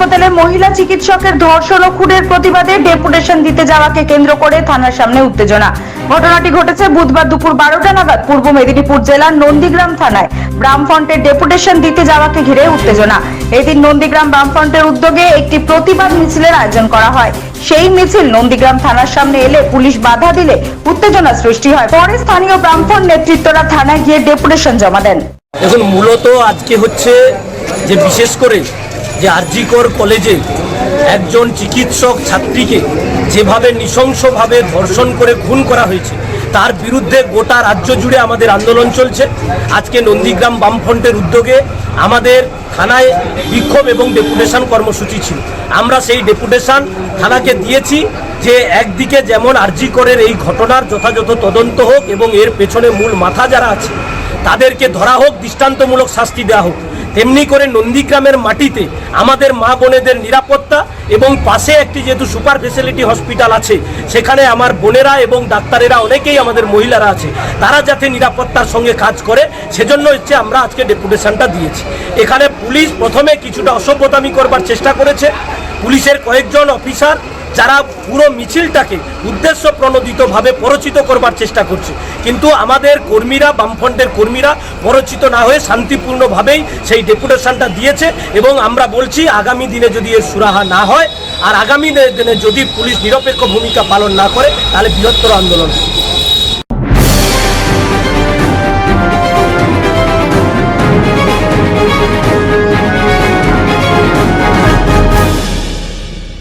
হাসপাতালে মহিলা চিকিৎসকের ধর্ষণ ও খুনের প্রতিবাদে ডেপুটেশন দিতে যাওয়াকে কেন্দ্র করে থানার সামনে উত্তেজনা। ঘটনাটি ঘটেছে বুধবার দুপুর বারোটা নাগাদ পূর্ব মেদিনীপুর জেলার নন্দীগ্রাম থানায়। বামফ্রন্টের ডেপুটেশন দিতে যাওয়াকে ঘিরে উত্তেজনা। এদিন নন্দীগ্রাম বামফ্রন্টের উদ্যোগে একটি প্রতিবাদ মিছিলের আয়োজন করা হয়। সেই মিছিল নন্দীগ্রাম থানার সামনে এলে পুলিশ বাধা দিলে উত্তেজনা সৃষ্টি হয়। পরে স্থানীয় বামফ্রন্ট নেতৃত্বরা থানায় গিয়ে ডেপুটেশন জমা দেন। দেখুন, মূলত আজকে হচ্ছে যে বিশেষ করে যে আরজিকর কলেজে একজন চিকিৎসক ছাত্রীকে যেভাবে নৃশংসভাবে ধর্ষণ করে খুন করা হয়েছে, তার বিরুদ্ধে গোটা রাজ্য জুড়ে আমাদের আন্দোলন চলছে। আজকে নন্দীগ্রাম বামফ্রন্টের উদ্যোগে আমাদের থানায় বিক্ষোভ এবং ডেপুটেশন কর্মসূচি ছিল। আমরা সেই ডেপুটেশন থানাকে দিয়েছি যে একদিকে যেমন আরজিকরের এই ঘটনার যথাযথ তদন্ত হোক এবং এর পেছনে মূল মাথা যারা আছে, তাদেরকে ধরা হোক, দৃষ্টান্তমূলক শাস্তি দেওয়া হোক। তেমনি করে নন্দীগ্রামের মাটিতে আমাদের মা বোনেদের নিরাপত্তা এবং পাশে একটি যেহেতু সুপার ফেসিলিটি হসপিটাল আছে, সেখানে আমার বোনেরা এবং ডাক্তারেরা অনেকেই আমাদের মহিলারা আছে, তারা যাতে নিরাপত্তার সঙ্গে কাজ করে, সেজন্য হচ্ছে আমরা আজকে ডেপুটেশনটা দিয়েছি। এখানে পুলিশ প্রথমে কিছুটা অসভ্যতামি করবার চেষ্টা করেছে। পুলিশের কয়েকজন অফিসার যারা পুরো মিছিলটাকে উদ্দেশ্য প্রণোদিতভাবে পরচিত করবার চেষ্টা করছে কিন্তু আমাদের কর্মীরা, বামফ্রন্টের কর্মীরা পরচিত না হয়ে শান্তিপূর্ণভাবেই সেই ডেপুটেশনটা দিয়েছে এবং আমরা বলছি, আগামী দিনে যদি এর সুরাহা না হয়, আর আগামী দিনে যদি পুলিশ নিরপেক্ষ ভূমিকা পালন না করে, তাহলে বৃহত্তর আন্দোলন।